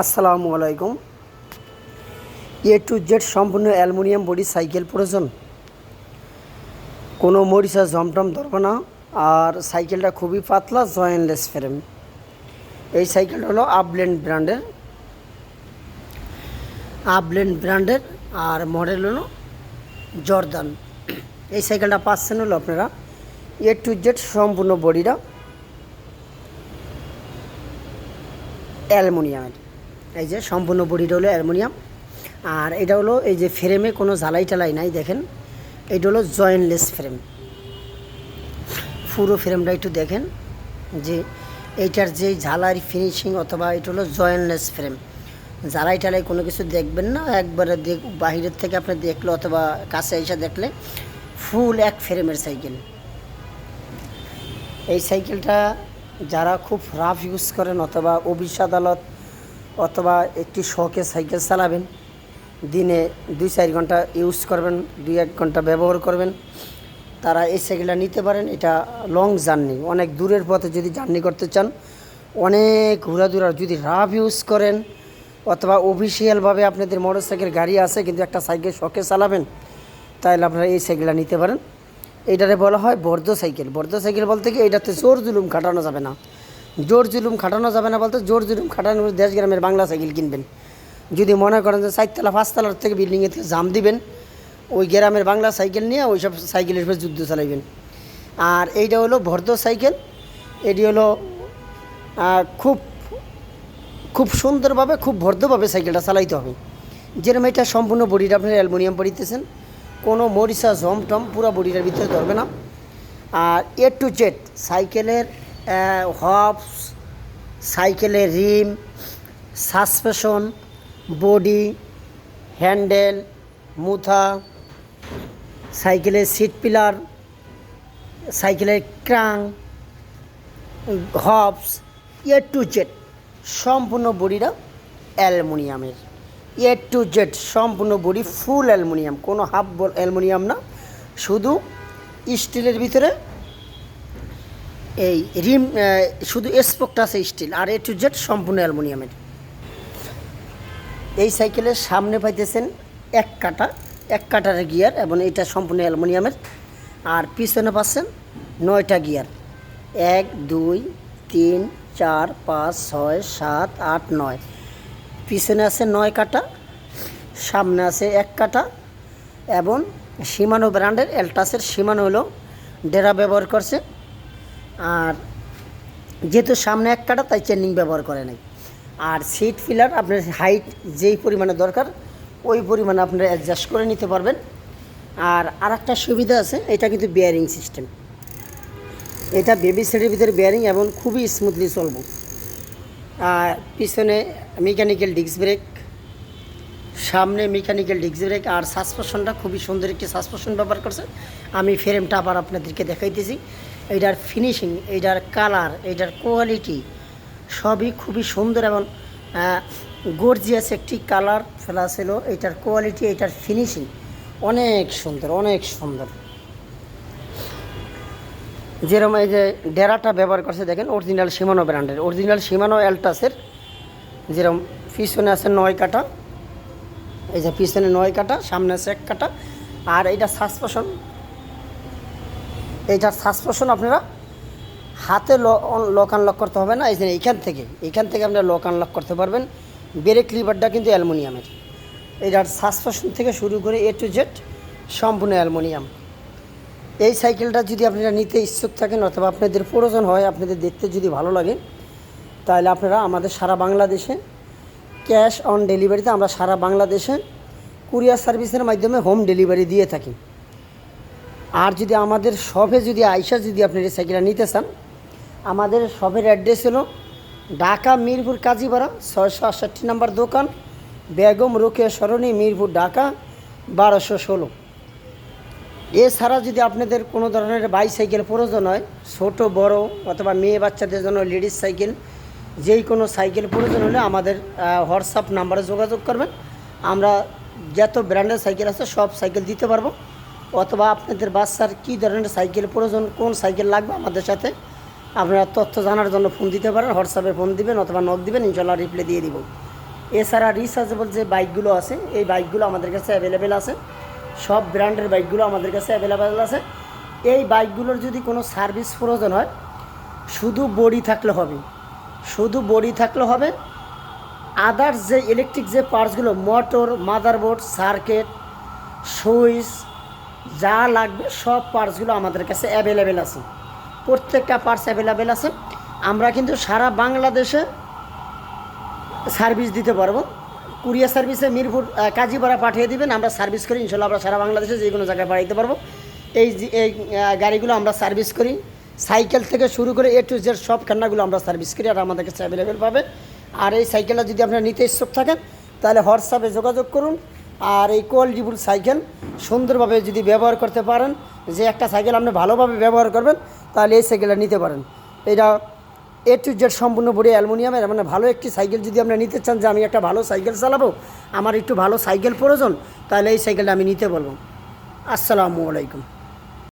আসসালামু আলাইকুম। A to Z সম্পূর্ণ অ্যালুমিনিয়াম বডি সাইকেল প্রয়োজন। কোনো মরিচা জমটম ধরবে না, আর সাইকেলটা খুবই পাতলা জয়েনলেস ফ্রেম। এই সাইকেলটা হলো আপল্যান্ড ব্র্যান্ডের। আপল্যান্ড ব্র্যান্ডের, আর মডেল হলো জর্দান। এই সাইকেলটা পাচ্ছেন হলো আপনারা এ টু জেড সম্পূর্ণ বডিটা অ্যালুমিনিয়ামের। এই যে সম্পূর্ণ বডিটা হলো অ্যালুমিনিয়াম। আর এটা হলো এই যে ফ্রেমে কোনো জ্বালাই টালাই নাই, দেখেন। এটা হলো জয়েন্টলেস ফ্রেম। পুরো ফ্রেমটা একটু দেখেন। যে এইটার যে ঝালাই ফিনিশিং অথবা এটা হলো জয়েন্টলেস ফ্রেম। জ্বালাই টালাই কোনো কিছু দেখবেন না, একবারে দেখ বাহিরের থেকে আপনি দেখল অথবা কাছে এসে দেখলে ফুল এক ফ্রেমের সাইকেল। এই সাইকেলটা যারা খুব রাফ ইউজ করেন অথবা অফিস আদালত অথবা একটি শখে সাইকেল চালাবেন। দিনে দুই চার ঘণ্টা ইউজ করবেন, দুই এক ঘণ্টা ব্যবহার করবেন। তারা এই সাইকেলটা নিতে পারেন, এটা লং জার্নি। অনেক দূরের পথে যদি জার্নি করতে চান, অনেক ঘোরাধুরা যদি রাফ ইউজ করেন, অথবা অফিসিয়ালভাবে আপনাদের মোটর সাইকেল গাড়ি আছে, কিন্তু একটা সাইকেল শখে চালাবেন, তাহলে আপনারা এই সাইকেলটা নিতে পারেন। এইটারে বলা হয় বর্ধ সাইকেল। বর্ধ সাইকেল বলতে কি? এটাতে জোর জুলুম খাটানো যাবে না। জোর জুলুম খাটানো যাবে না বলতে, জোর জুলুম খাটানো দেশ গ্রামের বাংলা সাইকেল কিনবেন। যদি মনে করেন যে চারতলা, পাঁচতলার থেকে বিল্ডিংয়ের থেকে জাম দিবেন, ওই গ্রামের বাংলা সাইকেল নিয়ে ওই সব সাইকেলের উপরে যুদ্ধ চালাইবেন। আর এইটা হলো ভর্দ সাইকেল, এটি হলো খুব খুব সুন্দরভাবে, খুব ভদ্রভাবে সাইকেলটা চালাইতে হবে। যেরকম এটা সম্পূর্ণ বডিটা আপনার অ্যালুমিনিয়াম পরিতেছেন, কোনো মরিচা, জমটম পুরো বডিটার ভিতরে ধরবে না। আর এ টু জেড সাইকেলের হবস সাইকেলের রিম, সাসপেশন, বডি, হ্যান্ডেল, মুথা, সাইকেলের সিট পিলার, সাইকেলের crank hubs A to Z, সম্পূর্ণ বডিটা অ্যালুমিনিয়ামের। এ টু জেড, সম্পূর্ণ বডি ফুল অ্যালুমিনিয়াম, কোনো হাফ অ্যালুমিনিয়াম না, শুধু স্টিলের ভিতরে এই রিম শুধু স্পোকটা আছে স্টিল আর এ টু জেড সম্পূর্ণ অ্যালুমিনিয়ামের। এই সাইকেলের সামনে পাইতেছেন এক কাটা, এক কাটার গিয়ার এবং এটা সম্পূর্ণ অ্যালুমিনিয়ামের, আর পিছনে পাচ্ছেন নয়টা গিয়ার। এক, দুই, তিন, চার, পাঁচ, ছয়, সাত, আট, নয়। পিছনে আছে নয় কাটা, সামনে আছে এক কাটা এবং সীমানো ব্র্যান্ডের এলটাসের সীমানো হলো ডেরা ব্যবহার করছে। আর যেহেতু সামনে এক কাটা, তাই চেনিং ব্যবহার করে নাই। আর সিট ফিলার আপনার হাইট যেই পরিমাণে দরকার, ওই পরিমাণে আপনারা অ্যাডজাস্ট করে নিতে পারবেন। আর আরেকটা সুবিধা আছে, এটা কিন্তু বিয়ারিং সিস্টেম এটা বেবি সেটের ভিতরে বিয়ারিং এবং খুবই স্মুথলি চলব। আর পিছনে মেকানিক্যাল ডিস্ক ব্রেক সামনে মেকানিক্যাল ডিস্ক ব্রেক আর সাসপেনশনটা খুবই সুন্দর একটি সাসপেনশন ব্যবহার করছে। আমি ফ্রেমটা আবার আপনাদেরকে দেখাইতেছি। এইটার ফিনিশিং এইটার কালার এইটার কোয়ালিটি সবই খুবই সুন্দর এবং গর্জিয়াস একটি কালার ফেলা ছিল। এইটার কোয়ালিটি এইটার ফিনিশিং অনেক সুন্দর অনেক সুন্দর। যেরকম এই যে ডেরাটা ব্যবহার করছে, দেখেন অরিজিনাল সীমানো ব্র্যান্ডের অরিজিনাল সীমানো অ্যালটাসের যেরকম পিছনে আছে নয় কাটা, এই যে পিছনে নয় কাটা, সামনে আছে এক কাটা, আর এইটা সাসপেশন এইটার সাসপেশন আপনারা হাতে লক আনলক করতে হবে না, এই এইখান থেকে এইখান থেকে আপনারা লক আনলক করতে পারবেন। ব্রেক লিভারটা কিন্তু অ্যালুমিনিয়ামের। এটার সাসপেশন থেকে শুরু করে এ টু জেড সম্পূর্ণ অ্যালুমিনিয়াম। এই সাইকেলটা যদি আপনারা নিতে ইচ্ছুক থাকেন অথবা আপনাদের প্রয়োজন হয়, আপনাদের দেখতে যদি ভালো লাগে, তাহলে আপনারা আমাদের সারা বাংলাদেশে ক্যাশ অন ডেলিভারিতে আমরা সারা বাংলাদেশে কুরিয়ার সার্ভিসের মাধ্যমে হোম ডেলিভারি দিয়ে থাকি। আর যদি আমাদের শপে যদি আইসা যদি আপনি এই সাইকেলটা নিতে চান, আমাদের শপের অ্যাড্রেস হলো ঢাকা মিরপুর কাজীপাড়া, ছয়শো আটষট্টি নাম্বার দোকান, বেগম রোকেয়া সরণি, মিরপুর, ঢাকা, বারোশো ষোলো। এছাড়া যদি আপনাদের কোনো ধরনের বাইসাইকেল প্রয়োজন হয়, ছোট, বড় অথবা মেয়ে বাচ্চাদের জন্য লেডিস সাইকেল, যেই কোনো সাইকেল প্রয়োজন হলে আমাদের হোয়াটসঅ্যাপ নাম্বারে যোগাযোগ করবেন। আমরা যত ব্র্যান্ডের সাইকেল আছে সব সাইকেল দিতে পারব। অথবা আপনাদের বাচ্চার কী ধরনের সাইকেল প্রয়োজন, কোন সাইকেল লাগবে আমাদের সাথে, আপনারা তথ্য জানার জন্য ফোন দিতে পারেন হোয়াটসঅ্যাপে ফোন দিবেন অথবা নক দিবেন ইনশাল্লাহ রিপ্লাই দিয়ে দিব। এছাড়া রিচার্জেবল যে বাইকগুলো আছে, এই বাইকগুলো আমাদের কাছে অ্যাভেলেবেল আছে। সব ব্র্যান্ডের বাইকগুলো আমাদের কাছে অ্যাভেলেবেল আছে। এই বাইকগুলোর যদি কোনো সার্ভিস প্রয়োজন হয়, শুধু বডি থাকলে হবে। শুধু বডি থাকলে হবে। আদার্স যে ইলেকট্রিক যে পার্টসগুলো মোটর মাদারবোর্ড সার্কিট সুইচ যা লাগবে সব পার্টসগুলো আমাদের কাছে অ্যাভেলেবেল আছে। প্রত্যেকটা পার্টস অ্যাভেলেবেল আছে। আমরা কিন্তু সারা বাংলাদেশে সার্ভিস দিতে পারব। কুরিয়ার সার্ভিসে মিরপুর কাজীপাড়া পাঠিয়ে দিবেন। আমরা সার্ভিস করি ইনশাল্লাহ আমরা সারা বাংলাদেশে যে কোনো জায়গায় পাঠাইতে পারব। এই এই গাড়িগুলো আমরা সার্ভিস করি। সাইকেল থেকে শুরু করে এ টু জেড সব খান্নাগুলো আমরা সার্ভিস করি আর আমাদের কাছে অ্যাভেলেবেল পাবে। আর এই সাইকেলটা যদি আপনার নিতে ইচ্ছুক থাকেন, তাহলে হোয়াটসঅ্যাপে যোগাযোগ করুন। আর এই কোয়ালিটিফুল সাইকেল সুন্দরভাবে যদি ব্যবহার করতে পারেন, যে একটা সাইকেল আপনি ভালোভাবে ব্যবহার করবেন, তাহলে এই সাইকেলটা নিতে পারেন। এটা এ টু জেড সম্পূর্ণ বডি অ্যালুমিনিয়ামের মানে ভালো একটি সাইকেল যদি আপনি নিতে চান, যে আমি একটা ভালো সাইকেল চালাবো, আমার একটু ভালো সাইকেল প্রয়োজন, তাহলে এই সাইকেলটা আমি নিতে বলব। আসসালামু আলাইকুম।